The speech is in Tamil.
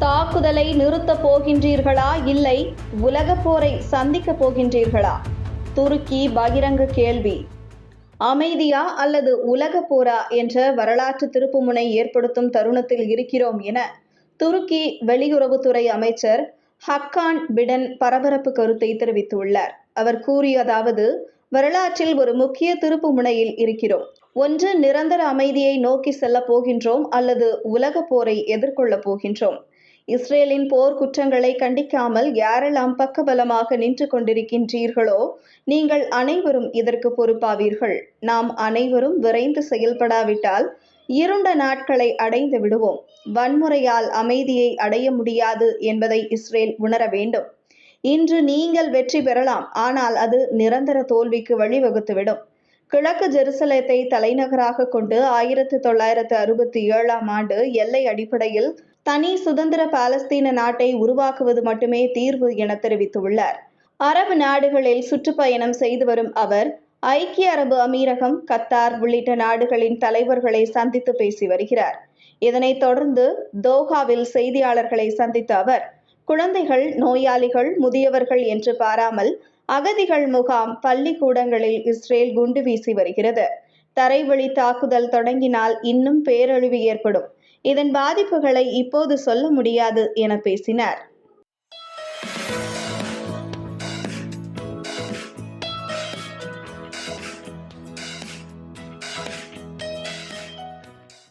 தாக்குதலை நிறுத்தப் போகின்றீர்களா? இல்லை உலகப் போரை சந்திக்கப் போகின்றீர்களா? துருக்கி பகிரங்க கேள்வி. அமைதியா அல்லது உலகப் போரா என்ற வரலாற்று திருப்புமுனை ஏற்படுத்தும் தருணத்தில் இருக்கிறோம் என துருக்கி வெளியுறவுத்துறை அமைச்சர் ஹக்கான் பிடன் பரபரப்பு கருத்தை தெரிவித்துள்ளார். அவர் கூறியதாவது வரலாற்றில் ஒரு முக்கிய திருப்பு முனையில் இருக்கிறோம். ஒன்று நிரந்தர அமைதியை நோக்கி செல்ல போகின்றோம் அல்லது உலக போரை எதிர்கொள்ளப் போகின்றோம். இஸ்ரேலின் போர் குற்றங்களை கண்டிக்காமல் யாரெல்லாம் பக்கபலமாக நின்று கொண்டிருக்கின்றீர்களோ நீங்கள் அனைவரும் இதற்கு பொறுப்பாவீர்கள். நாம் அனைவரும் விரைந்து செயல்படாவிட்டால் இருண்ட நாட்களை அடைந்து விடுவோம். வன்முறையால் அமைதியை அடைய முடியாது என்பதை இஸ்ரேல் உணர வேண்டும். இன்று நீங்கள் வெற்றி பெறலாம் ஆனால் அது நிரந்தர தோல்விக்கு வழிவகுத்துவிடும். கிழக்கு ஜெருசலத்தை தலைநகராக கொண்டு ஆயிரத்தி தொள்ளாயிரத்து அறுபத்தி ஏழாம் ஆண்டு எல்லை அடிப்படையில் தனி சுதந்திர பாலஸ்தீன நாட்டை உருவாக்குவது மட்டுமே தீர்வு என தெரிவித்துள்ளார். அரபு நாடுகளில் சுற்றுப்பயணம் செய்து வரும் அவர் ஐக்கிய அரபு அமீரகம் கத்தார் உள்ளிட்ட நாடுகளின் தலைவர்களை சந்தித்து பேசி வருகிறார். இதனைத் தொடர்ந்து தோஹாவில் செய்தியாளர்களை சந்தித்த அவர் குழந்தைகள் நோயாளிகள் முதியவர்கள் என்று பாராமல் அகதிகள் முகாம் பள்ளிக்கூடங்களில் இஸ்ரேல் குண்டு வீசி வருகிறது. தரைவழி தாக்குதல் தொடங்கினால் இன்னும் பேரழிவு ஏற்படும். இதன் பாதிப்புகளை இப்போது சொல்ல முடியாது என பேசினார்.